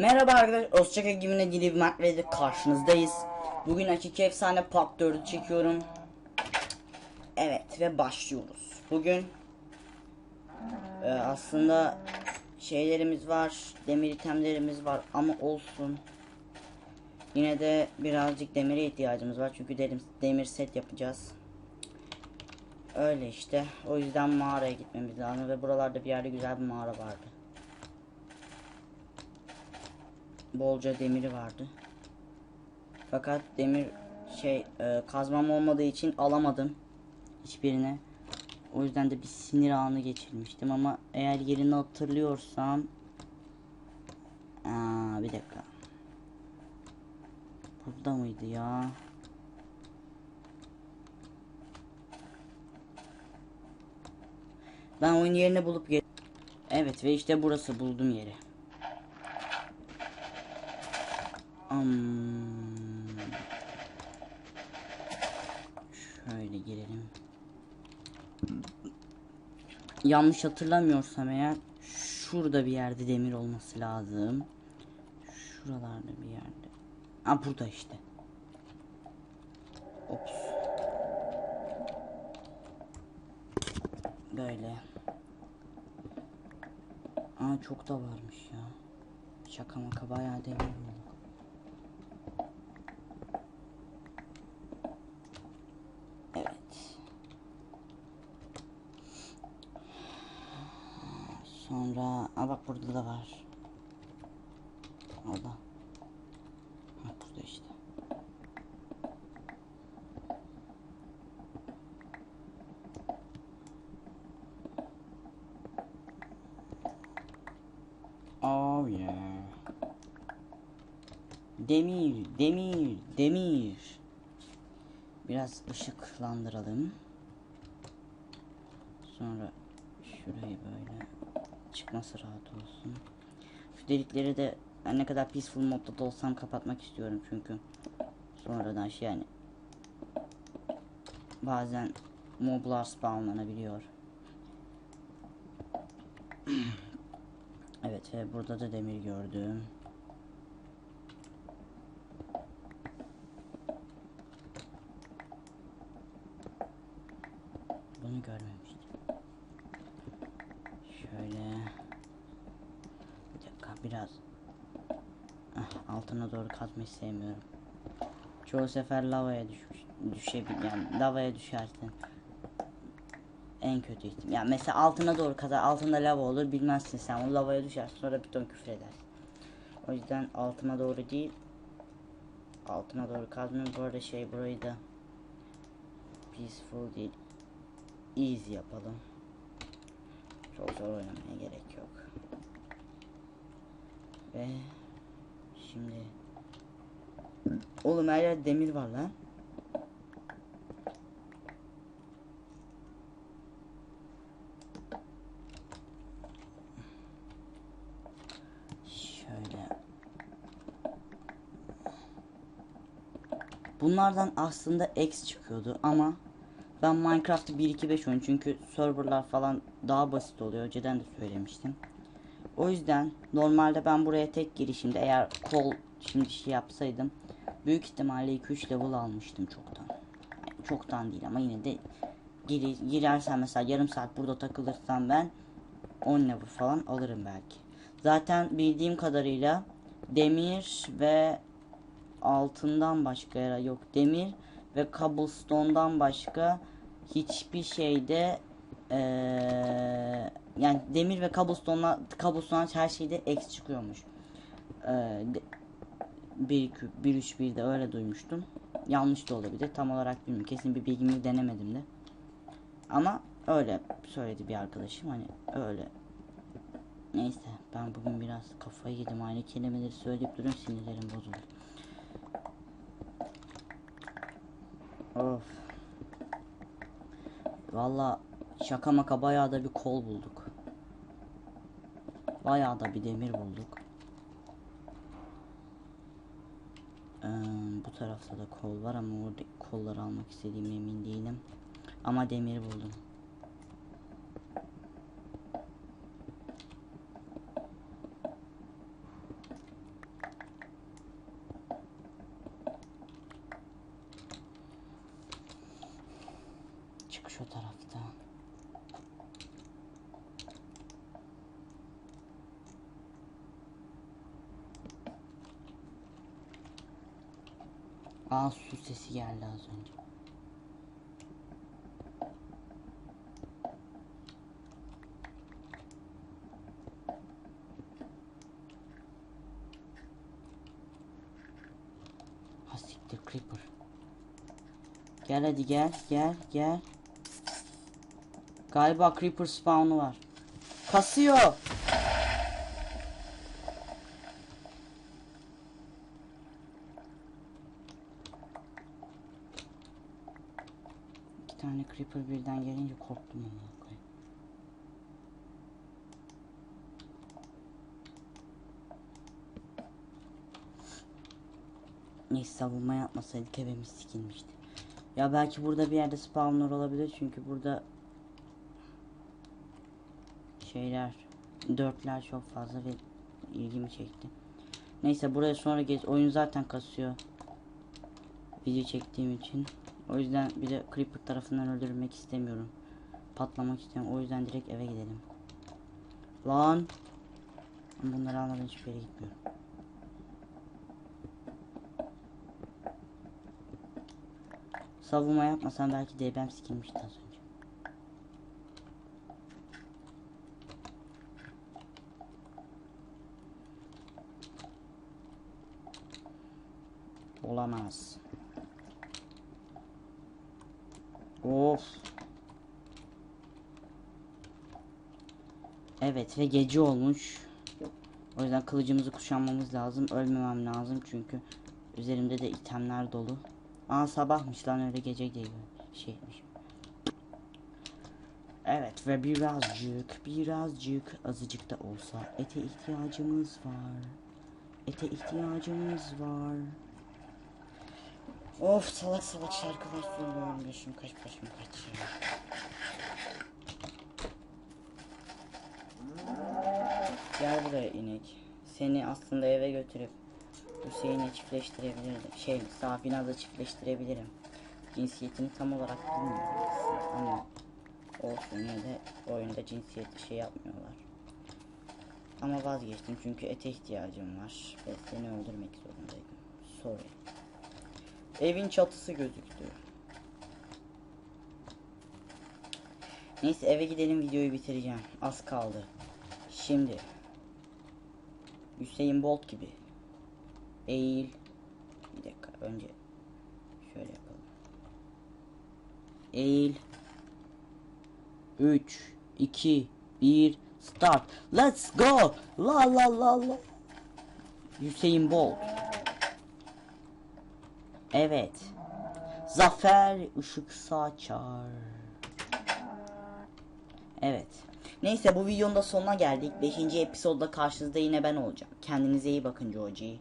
Merhaba arkadaşlar, Osçaka Gimine Dili Market'le karşınızdayız. Bugün Akiki Efsane Part 4'ü çekiyorum. Evet ve başlıyoruz. Bugün e, aslında şeylerimiz var, demir itemlerimiz var ama olsun. Yine de birazcık demire ihtiyacımız var çünkü demir, demir set yapacağız. Öyle işte. O yüzden mağaraya gitmemiz lazım ve buralarda bir yerde güzel bir mağara vardı. Bolca demiri vardı. Fakat demir şey e, kazmam olmadığı için alamadım hiçbirine. O yüzden de bir sinir anı geçirmiştim ama eğer yerini hatırlıyorsam Aa, bir dakika. Burada mıydı ya? Ben oyun yerini bulup Evet ve işte burası buldum yeri. Hmm. Şöyle girelim. Yanlış hatırlamıyorsam eğer şurada bir yerde demir olması lazım. Şuralarda bir yerde. Ha burada işte. Ops. Böyle. Aa çok da varmış ya. Şaka maka bayağı demir bulduk. Evet. Sonra aa bak burada da var. Orada. Ha burada işte. Oh yeah. Demir, demir, demir. Biraz ışıklandıralım. Sonra şurayı böyle çıkması rahat olsun. Şu delikleri de ben ne kadar peaceful modda da olsam kapatmak istiyorum çünkü sonradan şey yani bazen moblar spawnlanabiliyor. evet ve burada da demir gördüm. Bunu görmemiştim. Şöyle. Bir dakika biraz. Ah, altına doğru kazmayı sevmiyorum. Çoğu sefer lavaya düşmüş, düşebilir yani lavaya düşersin. En kötü ihtimal. Yani mesela altına doğru kazar, altında lava olur bilmezsin sen. O lavaya düşersin sonra bir ton küfür edersin. O yüzden altıma doğru değil. Altına doğru kazmıyorum. Bu arada şey burayı da peaceful değil easy yapalım. Çok zor oynamaya gerek. Ve şimdi Oğlum her yer demir var lan. Şöyle Bunlardan aslında X çıkıyordu ama ben Minecraft'ı 1-2-5 oyun çünkü serverlar falan daha basit oluyor. Önceden de söylemiştim. O yüzden normalde ben buraya tek girişimde eğer kol şimdi şey yapsaydım büyük ihtimalle 2-3 level almıştım çoktan. Yani çoktan değil ama yine de gir, girersen mesela yarım saat burada takılırsam ben 10 level falan alırım belki. Zaten bildiğim kadarıyla demir ve altından başka yere yok demir ve cobblestone'dan başka hiçbir şeyde ee, yani demir ve cobblestone'la cobblestone her şeyde X çıkıyormuş. Ee, 1 1 3 1 de öyle duymuştum. Yanlış da olabilir. Tam olarak bilmiyorum. Kesin bir bilgimi denemedim de. Ama öyle söyledi bir arkadaşım hani öyle. Neyse ben bugün biraz kafayı yedim. Aynı kelimeleri söyleyip duruyorum sinirlerim bozuldu. Of. Valla şaka maka bayağı da bir kol bulduk. Bayağı da bir demir bulduk. Ee, bu tarafta da kol var ama orada kolları almak istediğim emin değilim. Ama demir buldum. Çık şu tarafta. Aa su sesi geldi az önce. Ha siktir creeper. Gel hadi gel gel gel. Galiba creeper spawn'u var. Kasıyor. Tane creeper birden gelince korktum ama. Neyse savunma yapmasaydık evimiz sikilmişti. Ya belki burada bir yerde spawner olabilir çünkü burada şeyler dörtler çok fazla ve ilgimi çekti. Neyse buraya sonra gez. Oyun zaten kasıyor. Video çektiğim için. O yüzden bir de Creeper tarafından öldürülmek istemiyorum. Patlamak istemiyorum. O yüzden direkt eve gidelim. Lan. Bunları almadan hiçbir yere gitmiyorum. Savunma yapmasam belki DB'm sikilmişti az önce. Olamaz. Of. Evet ve gece olmuş. O yüzden kılıcımızı kuşanmamız lazım. Ölmemem lazım çünkü üzerimde de itemler dolu. Aa sabahmış lan öyle gece değil. Şeymiş. Evet ve birazcık birazcık azıcık da olsa ete ihtiyacımız var. Ete ihtiyacımız var. Of salak salak şarkılar söylüyorum yaşım kaç başım kaç ya. Gel buraya inek. Seni aslında eve götürüp Hüseyin'e çiftleştirebilirim. Şey Safinaz'la çiftleştirebilirim. Cinsiyetini tam olarak bilmiyorum ama olsun yine de oyunda cinsiyet şey yapmıyorlar. Ama vazgeçtim çünkü ete ihtiyacım var ve seni öldürmek zorundaydım. Sorry. Evin çatısı gözüktü. Neyse eve gidelim videoyu bitireceğim. Az kaldı. Şimdi Hüseyin Bolt gibi eğil. Bir dakika önce şöyle yapalım. Eğil. 3 2 1 start. Let's go. La la la la. Hüseyin Bolt. Evet. Zafer ışık saçar. Evet. Neyse bu videonun da sonuna geldik. 5. episodda karşınızda yine ben olacağım. Kendinize iyi bakın Joji.